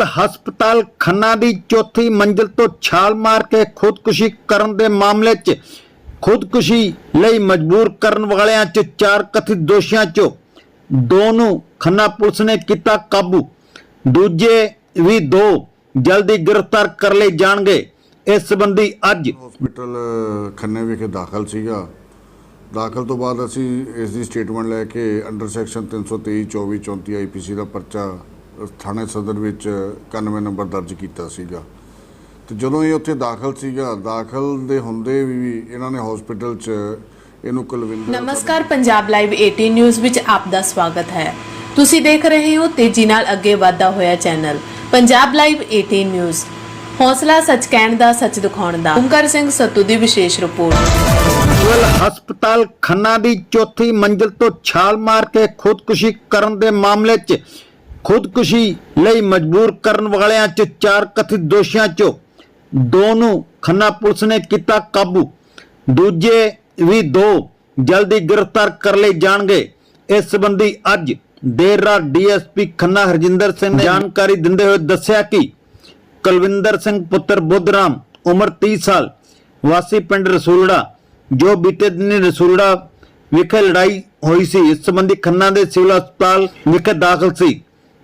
Civil ਹਸਪਤਾਲ ਖੰਨਾ ਦੀ ਚੌਥੀ ਮੰਜ਼ਲ ਤੋਂ ਛਾਲ ਮਾਰ ਕੇ ਖੁਦਕੁਸ਼ੀ ਕਰਨ ਦੇ ਮਾਮਲੇ 'ਚ ਖੁਦਕੁਸ਼ੀ ਲਈ ਮਜਬੂਰ ਕਰਨ ਵਾਲਿਆਂ 'ਚ ਚਾਰ ਕਥਿਤ ਦੋਸ਼ੀਆਂ 'ਚੋਂ ਦੋ ਨੂੰ ਖੰਨਾ ਪੁਲਿਸ ਨੇ ਕੀਤਾ ਕਾਬੂ। ਦੂਜੇ ਵੀ ਦੋ ਜਲਦੀ ਗ੍ਰਿਫਤਾਰ ਕਰ ਲਏ ਜਾਣਗੇ। ਇਸ ਸੰਬੰਧੀ ਅੱਜ ਹਸਪੀਟਲ ਖੰਨੇ ਵਿਖੇ ਦਾਖਲ ਸੀਗਾ। ਦਾਖਲ ਤੋਂ ਬਾਅਦ ਅਸੀਂ ਇਸ ਦੀ ਸਟੇਟਮੈਂਟ ਲੈ ਕੇ ਅੰਡਰ ਸੈਕਸ਼ਨ 323 24 34 ਆਈਪੀਸੀ ਦਾ ਪਰਚਾ ਥਾਣੇ ਸਦਰ ਵਿੱਚ 91 ਨੰਬਰ ਦਰਜ ਕੀਤਾ ਸੀਗਾ। ਤੇ ਜਦੋਂ ਇਹ ਉੱਥੇ ਦਾਖਲ ਸੀਗਾ ਦਾਖਲ ਦੇ ਹੁੰਦੇ ਵੀ ਇਹਨਾਂ ਨੇ ਹਸਪੀਟਲ 'ਚ ਇਹਨੂੰ ਕੁਲਵਿੰਦਰ ਨਮਸਕਾਰ ਪੰਜਾਬ ਲਾਈਵ 18 ਨਿਊਜ਼ ਵਿੱਚ ਆਪ ਦਾ ਸਵਾਗਤ ਹੈ। ਤੁਸੀਂ ਦੇਖ ਰਹੇ ਹੋ ਤੇਜ਼ੀ ਨਾਲ ਅੱਗੇ ਵਧਦਾ ਹੋਇਆ ਚੈਨਲ ਪੰਜਾਬ ਲਾਈਵ 18 ਨਿਊਜ਼ ਹੌਸਲਾ ਸੱਚ ਕਹਿਣ ਦਾ ਸੱਚ ਦਿਖਾਉਣ ਦਾ। ਓਮਕਾਰ ਸਿੰਘ ਸੱਤੂ ਦੀ ਵਿਸ਼ੇਸ਼ ਰਿਪੋਰਟ। ਸਿਵਲ ਹਸਪਤਾਲ ਖੰਨਾ ਦੀ ਚੌਥੀ ਮੰਜ਼ਲ ਤੋਂ ਛਾਲ ਮਾਰ ਕੇ ਖੁਦਕੁਸ਼ੀ ਕਰਨ ਦੇ ਮਾਮਲੇ 'ਚ ਖੁਦਕੁਸ਼ੀ ਲਈ ਮਜਬੂਰ ਕਰਨ ਵਾਲਿਆਂ 'ਚ ਚਾਰ ਕਥਿਤ ਦੋਸ਼ੀਆਂ 'ਚੋਂ ਦੋ ਨੂੰ ਖੰਨਾ ਪੁਲਿਸ ਨੇ ਕੀਤਾ ਕਾਬੂ। ਦੂਜੇ ਵੀ ਦੋ ਜਲਦੀ ਗ੍ਰਿਫਤਾਰ ਕਰ ਲਏ ਜਾਣਗੇ। ਇਸ ਸੰਬੰਧੀ ਅੱਜ ਦੇਰ ਰਾਤ ਡੀਐਸਪੀ ਖੰਨਾ ਹਰਜਿੰਦਰ ਸਿੰਘ ਨੇ ਜਾਣਕਾਰੀ ਦਿੰਦੇ ਹੋਏ ਦੱਸਿਆ ਕਿ ਕੁਲਵਿੰਦਰ ਸਿੰਘ ਪੁੱਤਰ ਬੁੱਧਰਾਮ ਉਮਰ 30 ਸਾਲ ਵਾਸੀ ਪਿੰਡ ਰਸੂਲੜਾ ਜੋ ਬੀਤੇ ਦਿਨੀ ਰਸੂਲੜਾ ਵਿਖੇ ਲੜਾਈ ਹੋਈ ਸੀ। ਇਸ ਸੰਬੰਧੀ ਖੰਨਾ ਦੇ ਸਿਵਲ ਹਸਪਤਾਲ ਵਿਖੇ ਦਾਖਲ ਸੀ।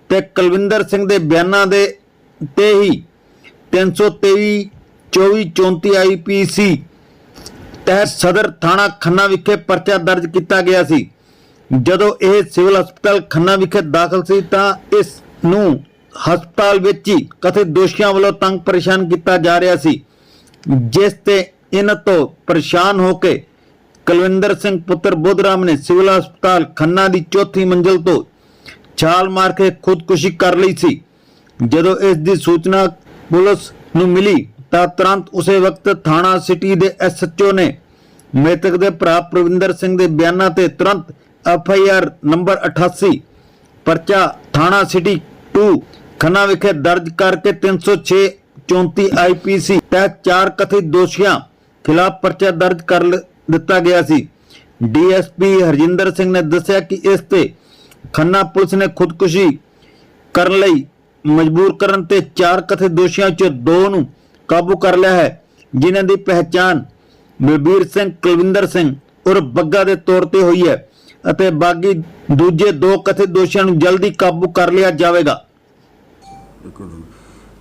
ਤੇ ਕੁਲਵਿੰਦਰ ਸਿੰਘ ਦੇ ਬਿਆਨਾਂ ਦੇ ਤੇ ਹੀ 323 24 34 ਆਈਪੀਸੀ ਤਹਿਤ ਸਦਰ ਥਾਣਾ ਖੰਨਾ ਵਿਖੇ ਪਰਚਾ ਦਰਜ ਕੀਤਾ ਗਿਆ ਸੀ। ਜਦੋਂ ਇਹ ਸਿਵਲ ਹਸਪਤਾਲ ਖੰਨਾ ਵਿਖੇ ਦਾਖਲ ਸੀ ਤਾਂ ਇਸ ਨੂੰ ਹਸਪਤਾਲ ਵਿੱਚ ਹੀ ਕਥਿਤ ਦੋਸ਼ੀਆਂ ਵੱਲੋਂ ਤੰਗ ਪਰੇਸ਼ਾਨ ਕੀਤਾ ਜਾ ਰਿਹਾ ਸੀ, ਜਿਸ ਤੇ ਇਹਨਾਂ ਤੋਂ ਪਰੇਸ਼ਾਨ ਹੋ ਕੇ ਕੁਲਵਿੰਦਰ ਸਿੰਘ ਪੁੱਤਰ ਬੁੱਧਰਾਮ ਨੇ ਸਿਵਲ ਹਸਪਤਾਲ ਖੰਨਾ ਦੀ ਚੌਥੀ ਮੰਜ਼ਲ ਤੋਂ ਛਾਲ ਮਾਰ ਕੇ ਖੁਦਕੁਸ਼ੀ ਕਰ ਲਈ ਸੀ। ਜਦੋਂ ਇਸ ਦੀ ਸੂਚਨਾ ਪੁਲਿਸ ਨੂੰ ਮਿਲੀ, ਤਾਂ ਤੁਰੰਤ ਉਸੇ ਵਕਤ ਥਾਣਾ ਸਿਟੀ ਦੇ ਐਸਐਚਓ ਨੇ ਮ੍ਰਿਤਕ ਦੇ ਭਰਾ ਪ੍ਰਵਿੰਦਰ ਸਿੰਘ ਦੇ ਬਿਆਨਾਂ ਤੇ ਤੁਰੰਤ ਐਫਆਈਆਰ ਨੰਬਰ 88 ਪਰਚਾ ਥਾਣਾ ਸਿਟੀ 2 ਖੰਨਾ ਵਿਖੇ ਦਰਜ ਕਰਕੇ 306 34 ਆਈਪੀਸੀ ਤਹਿਤ ਚਾਰ ਕਥਿਤ ਦੋਸ਼ੀਆਂ ਖਿਲਾਫ ਪਰਚਾ ਦਰਜ ਕਰ ਦਿੱਤਾ ਗਿਆ ਸੀ। ਡੀਐਸਪੀ ਹਰਜਿੰਦਰ ਸਿੰਘ ਨੇ ਦੱਸਿਆ ਕਿ ਇਸ ਤੇ ਖੰਨਾ ਪੁਲਿਸ ਨੇ ਖੁਦਕੁਸ਼ੀ ਕਰਨ ਲਈ ਮਜਬੂਰ ਕਰਨ ਤੇ ਚਾਰ ਕਥਿਤ ਦੋਸ਼ੀਆਂ 'ਚੋਂ ਦੋ ਨੂੰ ਕਾਬੂ ਕਰ ਲਿਆ ਹੈ, ਜਿਨ੍ਹਾਂ ਦੀ ਪਹਿਚਾਣ ਬਲਬੀਰ ਸਿੰਘ, ਕੁਲਵਿੰਦਰ ਸਿੰਘ ਔਰ ਬੱਗਾ ਦੇ ਤੌਰ ਤੇ ਹੋਈ ਹੈ ਅਤੇ ਬਾਕੀ ਦੂਜੇ ਦੋ ਕਥਿਤ ਦੋਸ਼ੀਆਂ ਨੂੰ ਜਲਦੀ ਕਾਬੂ ਕਰ ਲਿਆ ਜਾਵੇਗਾ।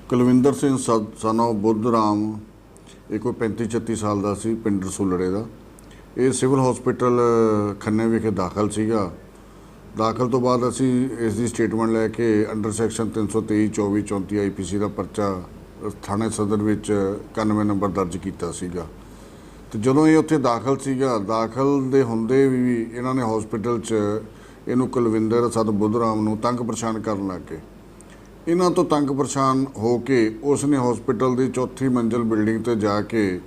ਕੁਲਵਿੰਦਰ ਸਿੰਘ ਸਨੋ ਬੁੱਧ ਰਾਮ ਇਹ ਕੋਈ 35 36 ਸਾਲ ਦਾ ਸੀ, ਪਿੰਡ ਰਸੂਲੜੇ ਦਾ। ਇਹ ਸਿਵਲ ਹਸਪੀਟਲ, ਖੰਨੇ ਵਿਖੇ ਦਾਖਲ ਸੀਗਾ। ਦਾਖਲ ਤੋਂ ਬਾਅਦ ਅਸੀਂ ਇਸ ਦੀ ਸਟੇਟਮੈਂਟ ਲੈ ਕੇ ਅੰਡਰ ਸੈਕਸ਼ਨ 323 24 34 ਆਈਪੀਸੀ ਦਾ ਪਰਚਾ ਥਾਣੇ ਸਦਰ ਵਿੱਚ 91 ਨੰਬਰ ਦਰਜ ਕੀਤਾ ਸੀਗਾ। ਤੇ ਜਦੋਂ ਇਹ ਉੱਥੇ ਦਾਖਲ ਸੀਗਾ, ਦਾਖਲ ਦੇ ਹੁੰਦੇ ਵੀ ਇਹਨਾਂ ਨੇ ਹਸਪੀਟਲ 'ਚ ਇਹਨੂੰ ਕੁਲਵਿੰਦਰ ਸਦ ਬੁੱਧਰਾਮ ਨੂੰ ਤੰਗ ਪਰੇਸ਼ਾਨ ਕਰਨ ਲੱਗ ਗਏ। ਇਹਨਾਂ ਤੋਂ ਤੰਗ ਪਰੇਸ਼ਾਨ ਹੋ ਕੇ ਉਸ ਨੇ ਹਸਪੀਟਲ ਦੀ ਚੌਥੀ ਮੰਜ਼ਲ ਬਿਲਡਿੰਗ ਤੇ ਜਾ ਕੇ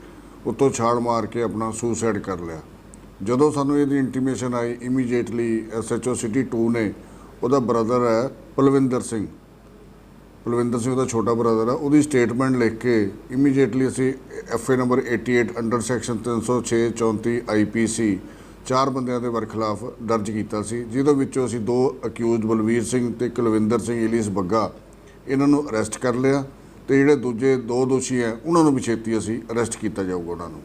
ਉੱਤੋਂ ਛਾਲ ਮਾਰ ਕੇ ਆਪਣਾ ਸੁਸਾਈਡ ਕਰ ਲਿਆ। ਜਦੋਂ ਸਾਨੂੰ ਇਹਦੀ ਇੰਟੀਮੇਸ਼ਨ ਆਈ ਇਮੀਡੀਏਟਲੀ ਐਸਐਚਓ ਸਿਟੀ 2 ਨੇ ਉਹਦਾ ਬ੍ਰਦਰ ਹੈ ਪਲਵਿੰਦਰ ਸਿੰਘ। ਪਲਵਿੰਦਰ ਸਿੰਘ ਉਹਦਾ ਛੋਟਾ ਬ੍ਰਦਰ ਹੈ। ਉਹਦੀ ਸਟੇਟਮੈਂਟ ਲਿਖ ਕੇ ਇਮੀਡੀਏਟਲੀ ਅਸੀਂ FA number 88 under section 306 34 IPC ਚਾਰ ਬੰਦਿਆਂ ਦੇ ਵਰਖਲਾਫ ਦਰਜ ਕੀਤਾ ਸੀ, ਜਿਹਦੇ ਵਿੱਚੋਂ ਅਸੀਂ ਦੋ ਅਕਿਊਜ਼ਡ ਬਲਵੀਰ ਸਿੰਘ ਤੇ ਕੁਲਵਿੰਦਰ ਸਿੰਘ ਇਲੀਸ ਬੱਗਾ, ਇਹਨਾਂ ਨੂੰ ਅਰੈਸਟ ਕਰ ਲਿਆ ਤੇ ਜਿਹੜੇ ਦੂਜੇ ਦੋ ਦੋਸ਼ੀ ਹੈ, ਉਹਨਾਂ ਨੂੰ ਵੀ ਛੇਤੀ ਅਸੀਂ ਅਰੈਸਟ ਕੀਤਾ ਜਾਊਗਾ ਉਹਨਾਂ ਨੂੰ।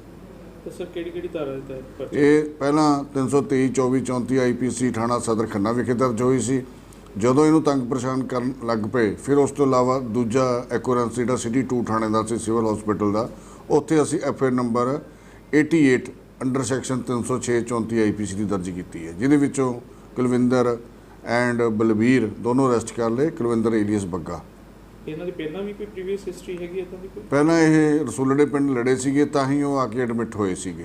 ਤੇ ਸਰ ਕਿਹੜੀ ਕਿਹੜੀ ਧਾਰਾ ਦੇ ਤਹਿਤ ਪਰਚਾ ਇਹ ਪਹਿਲਾਂ 323 24 34 ਆਈਪੀਸੀ ਥਾਣਾ ਸਦਰ ਖੰਨਾ ਵਿਖੇ ਦਰਜ ਹੋਈ ਸੀ। ਜਦੋਂ ਇਹਨੂੰ ਤੰਗ ਪਰੇਸ਼ਾਨ ਕਰਨ ਲੱਗ ਪਏ, ਫਿਰ ਉਸ ਤੋਂ ਇਲਾਵਾ ਦੂਜਾ ਐਕੋਰੈਂਸ ਜਿਹੜਾ ਸਿਟੀ 2 ਥਾਣੇ ਦਾ ਸੀ, ਸਿਵਲ ਹਸਪੀਟਲ ਦਾ, ਉੱਥੇ ਅਸੀਂ FA number 88 under section 306 34 IPC ਦੀ ਦਰਜ ਕੀਤੀ ਹੈ। ਜਿਹਦੇ ਵਿੱਚੋਂ ਕੁਲਵਿੰਦਰ ਐਂਡ ਬਲਬੀਰ ਦੋਨੋਂ ਅਰੈਸਟ ਕਰ ਲਏ, ਕੁਲਵਿੰਦਰ ਏਲੀਅਸ ਬੱਗਾ। ਇਹਨਾਂ ਦੀ ਪਹਿਲਾਂ ਵੀ ਕੋਈ ਪ੍ਰੀਵੀਅਸ ਹਿਸਟਰੀ ਹੈਗੀ ਇਦਾਂ ਦੀ ਕੋਈ? ਪਹਿਲਾਂ ਇਹ ਰਸੂਲੜੇ ਪਿੰਡ ਲੜੇ ਸੀਗੇ, ਤਾਂ ਹੀ ਉਹ ਆ ਕੇ ਐਡਮਿਟ ਹੋਏ ਸੀਗੇ।